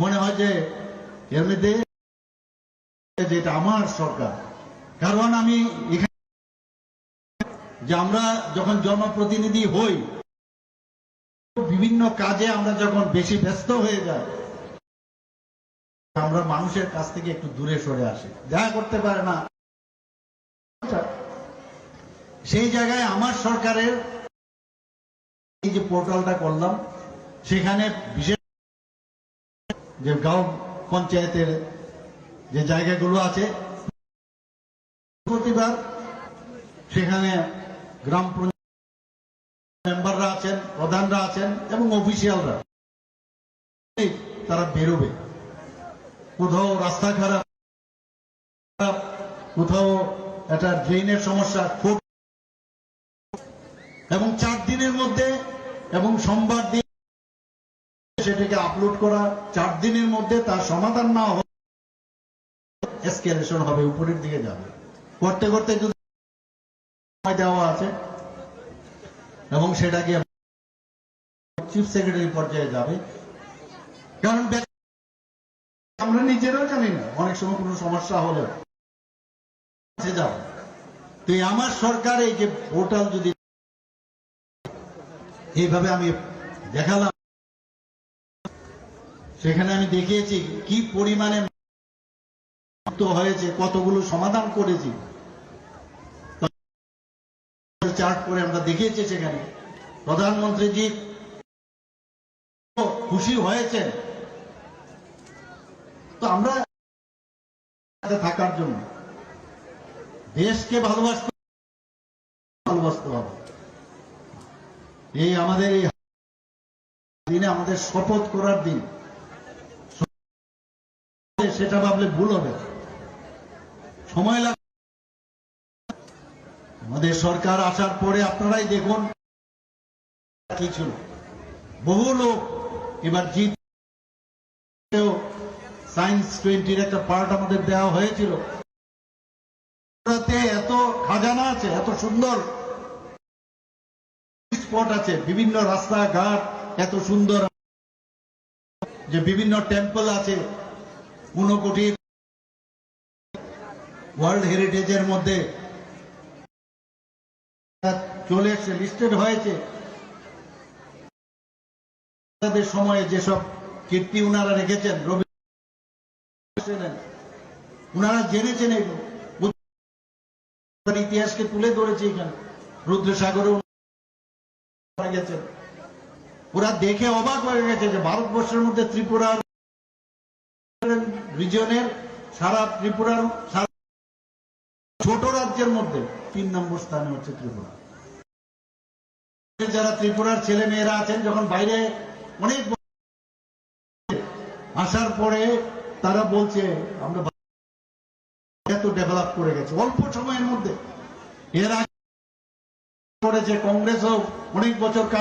মনে হয় যে মধ্যে যে এটা আমার সরকার। কারণ আমি এখানে যে আমরা যখন জনপ্রতিনিধি হই, বিভিন্ন কাজে আমরা যখন বেশি ব্যস্ত হয়ে যাই, আমরা মানুষের কাছ থেকে একটু দূরে সরে আসি। দেখা করতে পারে না। সেই জায়গায় আমার সরকারের এই যে পোর্টালটা করলাম, সেখানে বিশেষ যে গাঁও পঞ্চায়েতের যে জায়গাগুলো আছে, প্রতিবার সেখানে গ্রাম মেম্বাররা আছেন, প্রধানরা আছেন এবং অফিসিয়ালরা। তারা বেরোবে। কোথাও রাস্তা খারাপ, কোথাও একটা ড্রেনের সমস্যা, খুব। এবং চার দিনের মধ্যে এবং সোমবার দিন সেটাকে আপলোড করা, চার দিনের মধ্যে তার সমাধান না হবে এসকেলেশন হবে, উপরের দিকে যাবে। করতে করতে যদি সময় দেওয়া আছে, এবং সেটাকে চিফ সেক্রেটারি পর্যায়ে যাবে, কারণ আমরা নিজেরাও জানি না, অনেক সময় কোনো সমস্যা হলে যাও তো আমার সরকার এই যে পোর্টাল যদি এইভাবে আমি দেখালাম। সেখানে আমি দেখিয়েছি কি পরিমাণে হয়েছে, কতগুলো সমাধান করেছি। চার্ট করে আমরা দেখিয়েছি সেখানে। প্রধানমন্ত্রীজি খুশি হয়েছেন। তো আমরা থাকার জন্য দেশকে ভালোবাসতে ভালোবাসতে হবে। এই আমাদের এই দিনে আমাদের শপথ করার দিন সেটা ভাবলে ভুল হবে। সময় লাগবে আমাদের সরকার আসার পরে আপনারাই দেখুন কি ছিল। বহু লোক এবার জিত সায়েন্স টোয়েন্টির একটা পার্ট আমাদের দেওয়া হয়েছিল। এত খাজানা আছে, এত সুন্দর স্পট আছে, বিভিন্ন রাস্তাঘাট, এত সুন্দর যে বিভিন্ন টেম্পল আছে। ঊনকোটির ওয়ার্ল্ড হেরিটেজের মধ্যে চলে এসছে লিস্টেড হয়েছে। তাদের সময়ে যেসব কীর্তি উনারা রেখেছেন, রবি উনারা জেনেছেন ইতিহাসকে তুলে ধরেছে এখানে। রুদ্রসাগরে মারা গেছেন। ওরা দেখে অবাক হয়ে গেছে যে ভারতবর্ষের মধ্যে ত্রিপুরার রিজনের সারা ত্রিপুরার ছোট রাজ্যের মধ্যে তিন নম্বর স্থানে হচ্ছে ত্রিপুরা। যারা ত্রিপুরার ছেলে মেয়েরা আছেন, যখন বাইরে অনেক আসার পরে তারা বলছে, আমরা এত ডেভেলপ করে গেছে। অল্প সময়ের মধ্যে। এর আগে করেছে কংগ্রেসও অনেক বছর কাজ